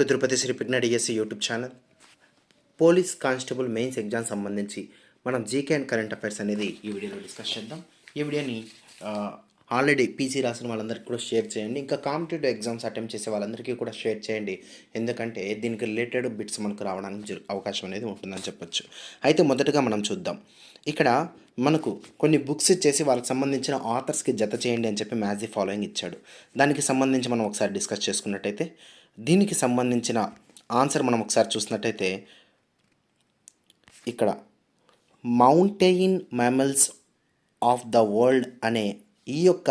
To Tirupati Sri పిగ్న DSC YouTube channel. Police constable mains exam సంబంధించి మనం GK and current affairs అనేది ఈ వీడియోలో డిస్కస్ చేద్దాం. ఈ వీడియోని ఆల్రెడీ పీసీ రాసిన వాళ్ళందరికీ కూడా షేర్ చేయండి. ఇంకా కాంపిటేటివ్ ఎగ్జామ్స్ అటెంప్ట్ చేసే వాళ్ళందరికీ కూడా షేర్ చేయండి. ఎందుకంటే దీనికి రిలేటెడ్ బిట్స్ మనకు రావడానికి అవకాశం అనేది ఉంటుందని చెప్పొచ్చు. అయితే మొదటగా మనం చూద్దాం. ఇక్కడ మనకు కొన్ని బుక్స్ ఇచ్చేసి వాళ్ళకి సంబంధించిన ఆథర్స్కి జత చేయండి అని చెప్పి మ్యాచ్ ది ఫాలోయింగ్ ఇచ్చాడు. దానికి సంబంధించి మనం ఒకసారి డిస్కస్ చేసుకున్నట్టయితే దీనికి సంబంధించిన ఆన్సర్ మనం ఒకసారి చూసినట్టయితే ఇక్కడ mountain mammals of the world అనే ఈ యొక్క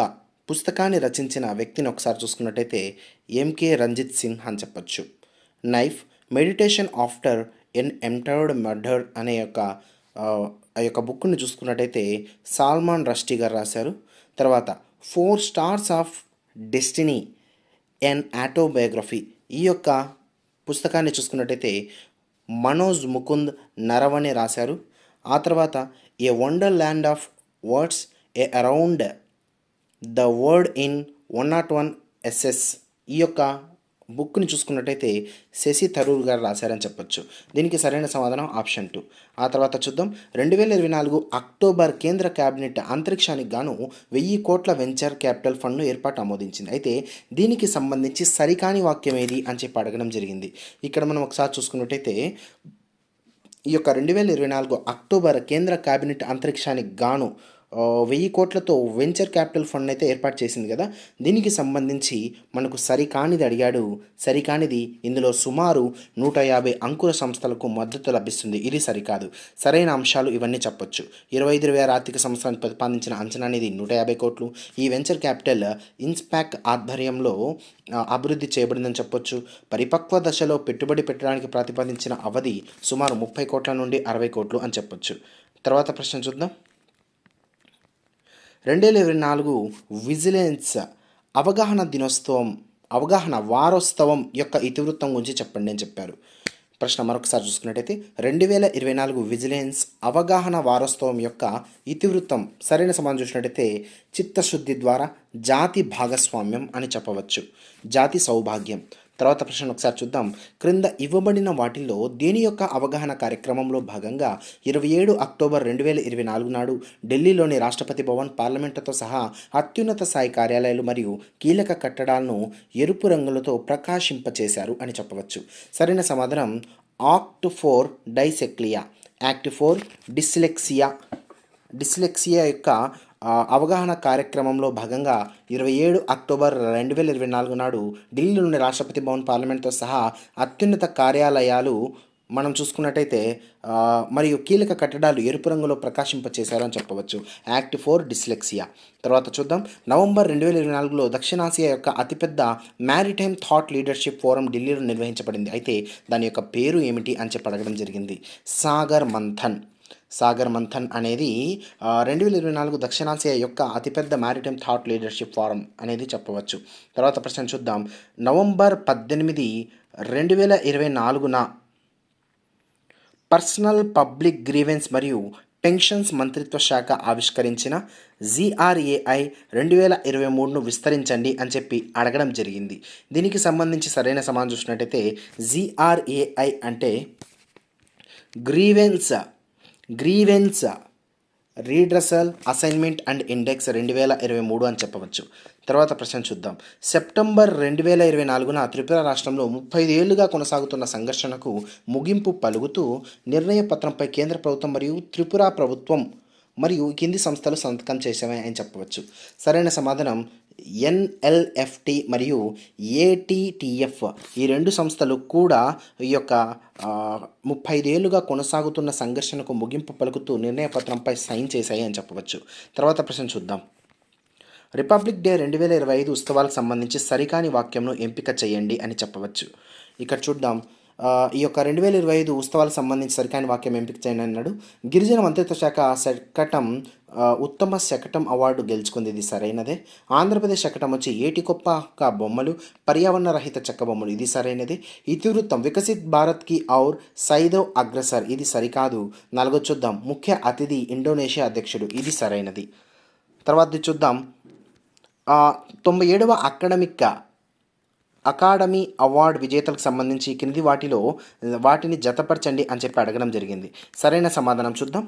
పుస్తకాన్ని రచించిన వ్యక్తిని ఒకసారి చూసుకున్నట్టయితే ఎంకే రంజిత్ సింగ్ అని చెప్పొచ్చు. Knife meditation after an entered murder అనే యొక్క ఆ, ఆ యొక్క బుక్ని చూసుకున్నట్టయితే సాల్మాన్ రష్టీ గారు రాశారు. తర్వాత four stars of destiny an autobiography. ఈ యొక్క పుస్తకాన్ని చూసుకున్నట్టయితే మనోజ్ ముకుంద్ నరవణే రాశారు. ఆ తర్వాత a wonderland of words a around the word in one not one SS ఈ యొక్క బుక్ని చూసుకున్నట్టయితే శశి థరూర్ గారు రాశారని చెప్పొచ్చు. దీనికి సరైన సమాధానం ఆప్షన్ టూ. ఆ తర్వాత చూద్దాం. రెండు వేల ఇరవై నాలుగు అక్టోబర్ కేంద్ర కేబినెట్ అంతరిక్షానికి గాను వెయ్యి కోట్ల వెంచర్ క్యాపిటల్ ఫండ్ను ఏర్పాటు ఆమోదించింది. అయితే దీనికి సంబంధించి సరికాని వాక్యం ఏది అని చెప్పి అడగడం జరిగింది. ఇక్కడ మనం ఒకసారి చూసుకున్నట్టయితే ఈ యొక్క రెండు వేల ఇరవై నాలుగు అక్టోబర్ కేంద్ర కేబినెట్ అంతరిక్షానికి గాను వెయ్యి కోట్లతో వెంచర్ క్యాపిటల్ ఫండ్ అయితే ఏర్పాటు చేసింది కదా. దీనికి సంబంధించి మనకు సరికానిది అడిగాడు. సరికానిది ఇందులో సుమారు నూట యాభై అంకుర సంస్థలకు మద్దతు లభిస్తుంది. ఇది సరికాదు. సరైన అంశాలు ఇవన్నీ చెప్పొచ్చు. ఇరవై ఐదు వేల ఆర్థిక సంవత్సరానికి ప్రతిపాదించిన అంచనా అనేది నూట యాభై కోట్లు. ఈ వెంచర్ క్యాపిటల్ ఇన్స్పాక్ ఆధ్వర్యంలో అభివృద్ధి చేయబడిందని చెప్పొచ్చు. పరిపక్వ దశలో పెట్టుబడి పెట్టడానికి ప్రతిపాదించిన అవధి సుమారు ముప్పై కోట్ల నుండి అరవై కోట్లు అని చెప్పొచ్చు. తర్వాత ప్రశ్న చూద్దాం. రెండు వేల ఇరవై నాలుగు విజిలెన్స్ అవగాహన దినోత్సవం అవగాహన వారోత్సవం యొక్క ఇతివృత్తం గురించి చెప్పండి అని చెప్పారు. ప్రశ్న మరొకసారి చూసుకున్నట్టయితే రెండు వేల ఇరవై నాలుగు విజిలెన్స్ అవగాహన వారోత్సవం యొక్క ఇతివృత్తం సరైన సమాధానం చూసినట్టయితే చిత్తశుద్ధి ద్వారా జాతి భాగస్వామ్యం అని చెప్పవచ్చు. జాతి సౌభాగ్యం. తర్వాత ప్రశ్న ఒకసారి చూద్దాం. క్రింద ఇవ్వబడిన వాటిల్లో దేని యొక్క అవగాహన కార్యక్రమంలో భాగంగా ఇరవై ఏడు అక్టోబర్ రెండు వేల ఇరవై నాలుగు నాడు ఢిల్లీలోని రాష్ట్రపతి భవన్ పార్లమెంటుతో సహా అత్యున్నత స్థాయి కార్యాలయాలు మరియు కీలక కట్టడాలను ఎరుపు రంగులతో ప్రకాశింపచేశారు అని చెప్పవచ్చు. సరైన సమాధానం act four dyslexia act four dyslexia dyslexia యొక్క అవగాహన కార్యక్రమంలో భాగంగా ఇరవై ఏడు అక్టోబర్ రెండు వేల ఇరవై నాలుగు నాడు ఢిల్లీలోని రాష్ట్రపతి భవన్ పార్లమెంట్తో సహా అత్యున్నత కార్యాలయాలు మనం చూసుకున్నట్టయితే మరియు కీలక కట్టడాలు ఎరుపు రంగులో ప్రకాశింపచేశారు అని చెప్పవచ్చు. Act four dyslexia. తర్వాత చూద్దాం. నవంబర్ రెండు వేల ఇరవై నాలుగులో దక్షిణాసియా యొక్క అతిపెద్ద మ్యారిటైమ్ థాట్ లీడర్షిప్ ఫోరం ఢిల్లీలో నిర్వహించబడింది. అయితే దాని యొక్క పేరు ఏమిటి అని చెప్పి అడగడం జరిగింది. సాగర్ మంథన్. సాగర్ మంథన్ అనేది రెండు వేల ఇరవై నాలుగు దక్షిణాసియా యొక్క అతిపెద్ద మ్యారిటైమ్ థాట్ లీడర్షిప్ ఫారం అనేది చెప్పవచ్చు. తర్వాత ప్రశ్న చూద్దాం. నవంబర్ పద్దెనిమిది రెండు వేల ఇరవై నాలుగున పర్సనల్ పబ్లిక్ గ్రీవెన్స్ మరియు పెన్షన్స్ మంత్రిత్వ శాఖ ఆవిష్కరించిన జీఆర్ఏఐ రెండు వేల ఇరవై మూడును విస్తరించండి అని చెప్పి అడగడం జరిగింది. దీనికి సంబంధించి సరైన సమాధానం చూసినట్టయితే జీఆర్ఏఐ అంటే grievance grievance redressal assignment and index రెండు వేల ఇరవై మూడు అని చెప్పవచ్చు. తర్వాత ప్రశ్న చూద్దాం. సెప్టెంబర్ రెండు వేల ఇరవై నాలుగున త్రిపుర రాష్ట్రంలో ముప్పై ఏళ్ళుగా కొనసాగుతున్న సంఘర్షణకు ముగింపు పలుగుతూ నిర్ణయ పత్రంపై కేంద్ర ప్రభుత్వం మరియు త్రిపుర ప్రభుత్వం మరియు కింది సంస్థలు సంతకం చేసేవే అని చెప్పవచ్చు. సరైన సమాధానం ఎన్ఎల్ఎఫ్టి మరియు ఏటీటీఎఫ్ ఈ రెండు సంస్థలు కూడా ఈ యొక్క ముప్పై ఐదేళ్ళుగా కొనసాగుతున్న సంఘర్షణకు ముగింపు పలుకుతూ నిర్ణయ పత్రంపై సైన్ చేశాయి అని చెప్పవచ్చు. తర్వాత ప్రశ్న చూద్దాం. రిపబ్లిక్ డే రెండు వేల ఇరవై ఐదు ఉత్సవాలకు సంబంధించి సరికాని వాక్యంను ఎంపిక చేయండి అని చెప్పవచ్చు. ఇక్కడ చూద్దాం. ఈ యొక్క రెండు వేల ఇరవై ఐదు ఉత్సవాలకు సంబంధించి సరికాని వాక్యం ఎంపిక చేయండి అన్నాడు. గిరిజన మంత్రిత్వ శాఖ శకటం ఉత్తమ శకటం అవార్డు గెలుచుకుంది. ఇది సరైనదే. ఆంధ్రప్రదేశ్ శకటం వచ్చి ఏటికొప్ప బొమ్మలు పర్యావరణ రహిత చెక్క బొమ్మలు. ఇది సరైనది. ఇతివృత్తం వికసిత్ భారత్కి ఔర్ సైదవ్ అగ్రసర్. ఇది సరికాదు. నలుగు చూద్దాం. ముఖ్య అతిథి ఇండోనేషియా అధ్యక్షుడు. ఇది సరైనది. తర్వాత చూద్దాం. తొంభై ఏడవ అకాడమిక్గా అకాడమీ అవార్డ్ విజేతలకు సంబంధించి కింది వాటిలో వాటిని జతపరచండి అని చెప్పి అడగడం జరిగింది. సరైన సమాధానం చూద్దాం.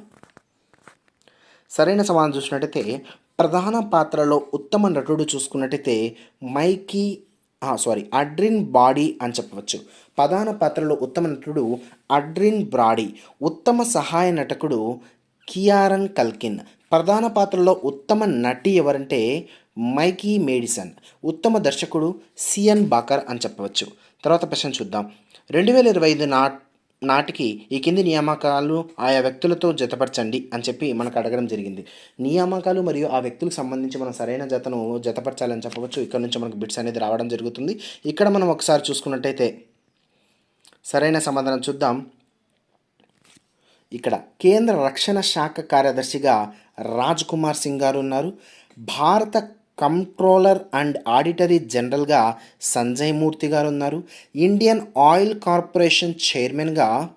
సరైన సమాధానం చూసినట్టయితే ప్రధాన పాత్రలో ఉత్తమ నటుడు చూసుకున్నట్టయితే మైకీ సారీ అడ్రిన్ బాడీ అని చెప్పవచ్చు. ప్రధాన పాత్రలో ఉత్తమ నటుడు అడ్రిన్ బ్రాడీ ఉత్తమ సహాయ నటకుడు కియారన్ కల్కిన్. ప్రధాన పాత్రలో ఉత్తమ నటి ఎవరంటే మైకీ మేడిసన్ ఉత్తమ దర్శకుడు సిఎన్ బాకర్ అని చెప్పవచ్చు. తర్వాత ప్రశ్న చూద్దాం. రెండు వేల ఇరవై ఐదు నా నాటికి ఈ కింది నియామకాలు ఆయా వ్యక్తులతో జతపరచండి అని చెప్పి మనకు అడగడం జరిగింది. నియామకాలు మరియు ఆ వ్యక్తులకు సంబంధించి మనం సరైన జతను జతపరచాలని చెప్పవచ్చు. ఇక్కడ నుంచి మనకు బిట్స్ అనేది రావడం జరుగుతుంది. ఇక్కడ మనం ఒకసారి చూసుకున్నట్టయితే సరైన సమాధానం చూద్దాం. ఇక్కడ కేంద్ర రక్షణ శాఖ కార్యదర్శిగా రాజ్ కుమార్ సింగ్ గారు ఉన్నారు. భారత కంట్రోలర్ అండ్ ఆడిటరీ జనరల్గా సంజయ్ మూర్తి గారు ఉన్నారు ఇండియన్ ఆయిల్ కార్పొరేషన్ చైర్మన్గా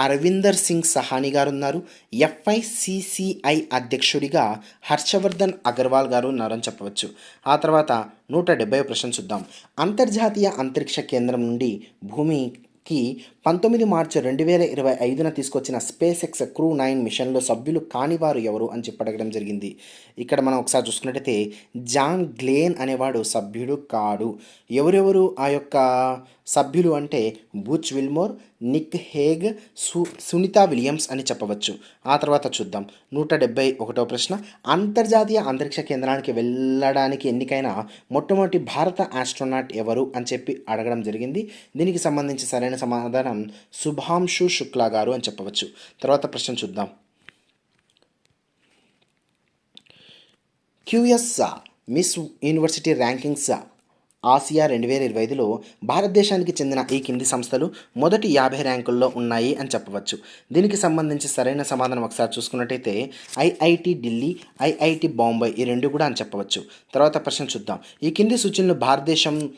అరవిందర్ సింగ్ సహాని గారు ఉన్నారు ఎఫ్ఐసిసిఐ అధ్యక్షుడిగా హర్షవర్ధన్ అగర్వాల్ గారు ఉన్నారని చెప్పవచ్చు. ఆ తర్వాత నూట డెబ్బై ప్రశ్న చూద్దాం. అంతర్జాతీయ అంతరిక్ష కేంద్రం నుండి భూమికి పంతొమ్మిది మార్చి రెండు వేల ఇరవై ఐదున తీసుకొచ్చిన స్పేస్ ఎక్స్ క్రూ నైన్ మిషన్లో సభ్యులు కానివారు ఎవరు అని చెప్పి అడగడం జరిగింది. ఇక్కడ మనం ఒకసారి చూసుకున్నట్టయితే జాన్ గ్లేన్ అనేవాడు సభ్యుడు కాడు. ఎవరెవరు ఆ యొక్క సభ్యులు అంటే బూచ్ విల్మోర్ నిక్ హేగ్ సు సునీత విలియమ్స్ అని చెప్పవచ్చు. ఆ తర్వాత చూద్దాం. నూట డెబ్బై ఒకటో ప్రశ్న. అంతర్జాతీయ అంతరిక్ష కేంద్రానికి వెళ్ళడానికి ఎన్నికైన మొట్టమొదటి భారత ఆస్ట్రోనాట్ ఎవరు అని చెప్పి అడగడం జరిగింది. దీనికి సంబంధించి సరైన సమాధానం శుభాంశు శుక్లా గారు అని చెప్పవచ్చు. తర్వాత ప్రశ్న చూద్దాం. QS miss university rankings Asia రెండు వేల ఇరవై ఐదులో భారతదేశానికి చెందిన ఈ కింది సంస్థలు మొదటి యాభై ర్యాంకుల్లో ఉన్నాయి అని చెప్పవచ్చు. దీనికి సంబంధించి సరైన సమాధానం ఒకసారి చూసుకున్నట్టయితే ఐఐటి ఢిల్లీ ఐఐటి బాంబే ఈ రెండు కూడా అని చెప్పవచ్చు. తర్వాత ప్రశ్న చూద్దాం. ఈ కింది సూచనలు భారతదేశం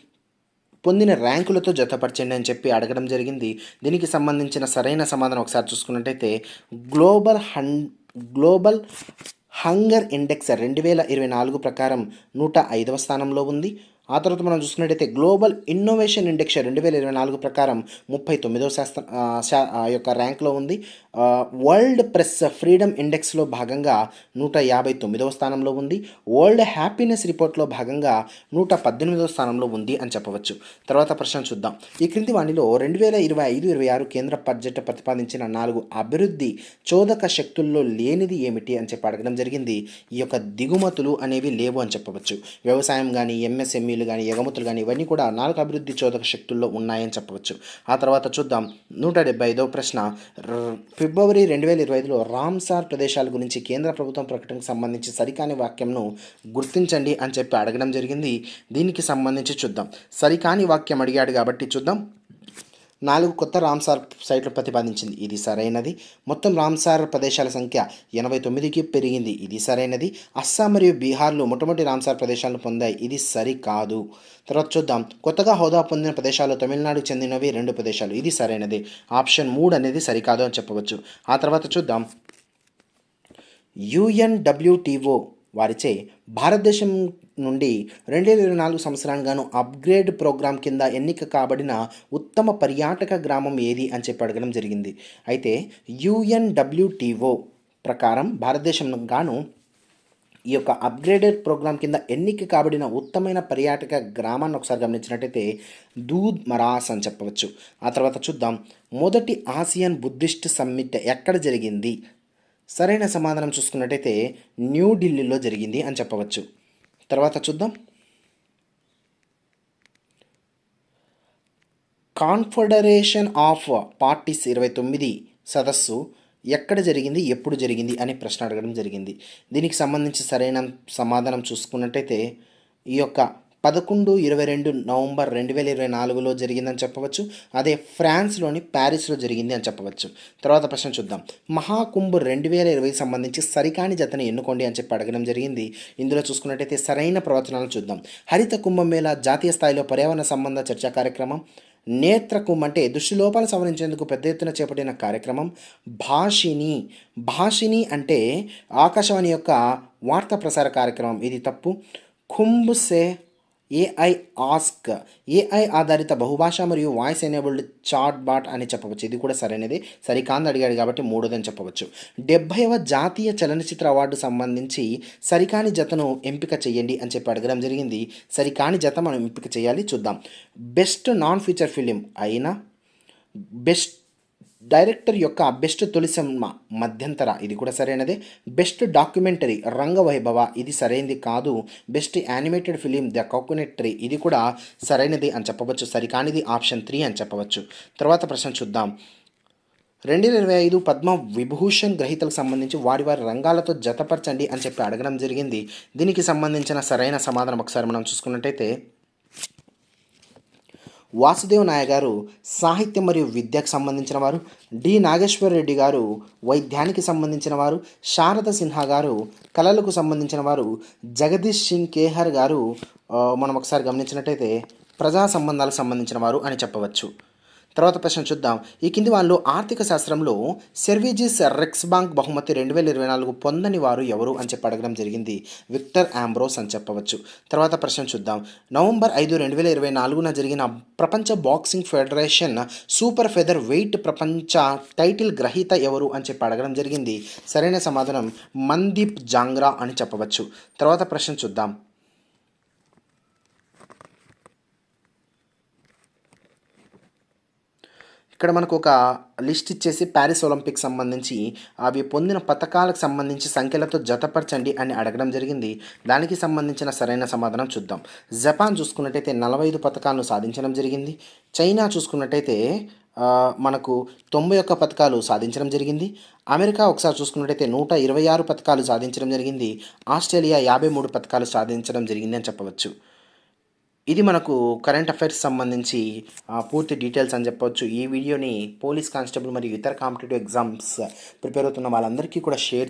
పొందిన ర్యాంకులతో జతపరచండి అని చెప్పి అడగడం జరిగింది. దీనికి సంబంధించిన సరైన సమాధానం ఒకసారి చూసుకున్నట్టయితే global hun global hunger index రెండు వేల ఇరవై నాలుగు ప్రకారం నూట ఐదవ స్థానంలో ఉంది. ఆ తర్వాత మనం చూసుకున్నట్టయితే గ్లోబల్ ఇన్నోవేషన్ ఇండెక్స్ రెండు వేల ఇరవై నాలుగు ప్రకారం ముప్పై తొమ్మిదో శాస్త్ర ఆ, యొక్క ర్యాంక్లో ఉంది. వరల్డ్ ప్రెస్ ఫ్రీడమ్ ఇండెక్స్లో భాగంగా నూట యాభై తొమ్మిదవ స్థానంలో ఉంది. వరల్డ్ హ్యాపీనెస్ రిపోర్ట్లో భాగంగా నూట పద్దెనిమిదవ స్థానంలో ఉంది అని చెప్పవచ్చు. తర్వాత ప్రశ్న చూద్దాం. ఈ క్రింది వాణిలో రెండు వేల ఇరవై ఐదు ఇరవై ఆరు కేంద్ర బడ్జెట్ ప్రతిపాదించిన నాలుగు అభివృద్ధి చోదక శక్తుల్లో లేనిది ఏమిటి అని చెప్పి అడగడం జరిగింది. ఈ యొక్క దిగుమతులు అనేవి లేవు అని చెప్పవచ్చు. వ్యవసాయం కానీ ఎంఎస్ఎంఈ కంపెనీలు కానీ ఎగమతులు కానీ ఇవన్నీ కూడా నాలుగు అభివృద్ధి చోదక శక్తుల్లో ఉన్నాయని చెప్పవచ్చు. ఆ తర్వాత చూద్దాం. నూట డెబ్బై ఐదవ ప్రశ్న. ఫిబ్రవరి రెండు వేల ఇరవై ఐదులో రామ్సార్ ప్రదేశాల గురించి కేంద్ర ప్రభుత్వం ప్రకటనకు సంబంధించి సరికాని వాక్యంను గుర్తించండి అని చెప్పి అడగడం జరిగింది. దీనికి సంబంధించి చూద్దాం. సరికాని వాక్యం అడిగాడు కాబట్టి చూద్దాం. నాలుగు కొత్త రామ్సార్ సైట్లు ప్రతిపాదించింది. ఇది సరైనది. మొత్తం రామ్సార్ ప్రదేశాల సంఖ్య ఎనభై తొమ్మిదికి పెరిగింది. ఇది సరైనది. అస్సాం మరియు బీహార్లు మొట్టమొదటి రామ్సార్ ప్రదేశాలను పొందాయి. ఇది సరికాదు. తర్వాత చూద్దాం. కొత్తగా హోదా పొందిన ప్రదేశాలు తమిళనాడుకు చెందినవి రెండు ప్రదేశాలు. ఇది సరైనది. ఆప్షన్ మూడు అనేది సరికాదు అని చెప్పవచ్చు. ఆ తర్వాత చూద్దాం. యుఎన్డబ్ల్యూటీఓ వారిచే భారతదేశం నుండి రెండు వేల ఇరవై నాలుగు సంవత్సరానికి అప్గ్రేడ్ ప్రోగ్రాం కింద ఎన్నిక కాబడిన ఉత్తమ పర్యాటక గ్రామం ఏది అని చెప్పి అడగడం జరిగింది. అయితే యుఎన్డబ్ల్యూటీఓ ప్రకారం భారతదేశం గాను ఈ యొక్క అప్గ్రేడెడ్ ప్రోగ్రాం కింద ఎన్నిక కాబడిన ఉత్తమైన పర్యాటక గ్రామాన్ని ఒకసారి గమనించినట్టయితే దూద్ మరాస్ అని చెప్పవచ్చు. ఆ తర్వాత చూద్దాం. మొదటి ఆసియన్ బుద్ధిస్ట్ సమ్మిట్ ఎక్కడ జరిగింది? సరైన సమాధానం చూసుకున్నట్టయితే న్యూఢిల్లీలో జరిగింది అని చెప్పవచ్చు. తర్వాత చూద్దాం. కాన్ఫెడరేషన్ ఆఫ్ పార్టీస్ ఇరవై తొమ్మిది సదస్సు ఎక్కడ జరిగింది ఎప్పుడు జరిగింది అని ప్రశ్న అడగడం జరిగింది. దీనికి సంబంధించి సరైన సమాధానం చూసుకున్నట్టయితే ఈ యొక్క పదకొండు ఇరవై రెండు నవంబర్ రెండు వేల ఇరవై నాలుగులో జరిగిందని చెప్పవచ్చు. అదే ఫ్రాన్స్లోని ప్యారిస్లో జరిగింది అని చెప్పవచ్చు. తర్వాత ప్రశ్న చూద్దాం. మహాకుంభ్ రెండు వేల ఇరవై సంబంధించి సరికాని జతని ఎన్నుకోండి అని చెప్పి అడగడం జరిగింది. ఇందులో చూసుకున్నట్టయితే సరైన ప్రవచనాలు చూద్దాం. హరిత కుంభమేళ జాతీయ స్థాయిలో పర్యావరణ సంబంధ చర్చా కార్యక్రమం. నేత్రకుం అంటే దృష్టిలోపాలు సవరించేందుకు పెద్ద ఎత్తున చేపట్టిన కార్యక్రమం. భాషిని. భాషిని అంటే ఆకాశవాణి యొక్క వార్తా ప్రసార కార్యక్రమం. ఇది తప్పు. కుంభ్ సే ఏఐ ఆస్క్ ఏఐ ఆధారిత బహుభాష మరియు వాయిస్ ఎనేబుల్డ్ చాట్ బాట్ అని చెప్పవచ్చు. ఇది కూడా సరైనది. సరికాంత్ అడిగాడు కాబట్టి మూడోదని చెప్పవచ్చు. డెబ్భైవ జాతీయ చలనచిత్ర అవార్డు సంబంధించి సరికాని జతను ఎంపిక చేయండి అని చెప్పి అడగడం జరిగింది. సరికాని జత మనం ఎంపిక చేయాలి చూద్దాం. బెస్ట్ నాన్ ఫీచర్ ఫిలిం అయినా బెస్ట్ డైరెక్టర్ యొక్క బెస్ట్ తొలి సినిమా మధ్యంతర. ఇది కూడా సరైనదే. Best documentary Rangavaibhava. ఇది సరైనది కాదు. Best animated film the coconut tree ఇది కూడా సరైనది అని చెప్పవచ్చు. సరికానిది ఆప్షన్ త్రీ అని చెప్పవచ్చు. తర్వాత ప్రశ్న చూద్దాం. రెండు వేల ఇరవై ఐదు పద్మ విభూషణ్ గ్రహీతలకు సంబంధించి వారి వారి రంగాలతో జతపరచండి అని చెప్పి అడగడం జరిగింది. దీనికి సంబంధించిన సరైన సమాధానం ఒకసారి మనం చూసుకున్నట్టయితే వాసుదేవ్ నాయ గారు సాహిత్యం మరియు విద్యకు సంబంధించిన వారు డి. నాగేశ్వర రెడ్డి గారు వైద్యానికి సంబంధించిన వారు శారద సిన్హా గారు కళలకు సంబంధించిన వారు జగదీష్ సింగ్ కేహర్ గారు మనం ఒకసారి గమనించినట్టయితే ప్రజా సంబంధాలకు సంబంధించిన వారు అని చెప్పవచ్చు. తర్వాత ప్రశ్న చూద్దాం. ఈ కింది వాళ్ళు ఆర్థిక శాస్త్రంలో సెర్విజిస్ రెక్స్ బాంక్ బహుమతి రెండు వేల ఇరవై నాలుగు పొందని వారు ఎవరు అని చెప్పి అడగడం జరిగింది. విక్టర్ ఆంబ్రోస్ అని చెప్పవచ్చు. తర్వాత ప్రశ్న చూద్దాం. నవంబర్ ఐదు రెండు వేల ఇరవై నాలుగున జరిగిన ప్రపంచ boxing federation super featherweight ప్రపంచ టైటిల్ గ్రహీత ఎవరు అని చెప్పి అడగడం జరిగింది. సరైన సమాధానం మందీప్ జాంగ్రా అని చెప్పవచ్చు. తర్వాత ప్రశ్న చూద్దాం. ఇక్కడ మనకు ఒక లిస్ట్ ఇచ్చేసి ప్యారిస్ ఒలింపిక్ సంబంధించి అవి పొందిన పథకాలకు సంబంధించి సంఖ్యలతో జతపరచండి అని అడగడం జరిగింది. దానికి సంబంధించిన సరైన సమాధానం చూద్దాం. జపాన్ చూసుకున్నట్టయితే నలభై ఐదు పథకాలను సాధించడం జరిగింది. చైనా చూసుకున్నట్టయితే మనకు తొంభై ఒక్క పథకాలు సాధించడం జరిగింది. అమెరికా ఒకసారి చూసుకున్నట్టయితే నూట ఇరవై ఆరు పథకాలు సాధించడం జరిగింది. ఆస్ట్రేలియా యాభై మూడు పథకాలు సాధించడం జరిగింది అని చెప్పవచ్చు. ఇది మనకు కరెంట్ అఫైర్స్ సంబంధించి ఆ, పూర్తి డీటెయిల్స్ అని చెప్పవచ్చు ఈ వీడియోని పోలీస్ కానిస్టేబుల్ మరియు ఇతర కాంపిటేటివ్ ఎగ్జామ్స్ ప్రిపేర్ అవుతున్న వాళ్ళందరికీ కూడా షేర్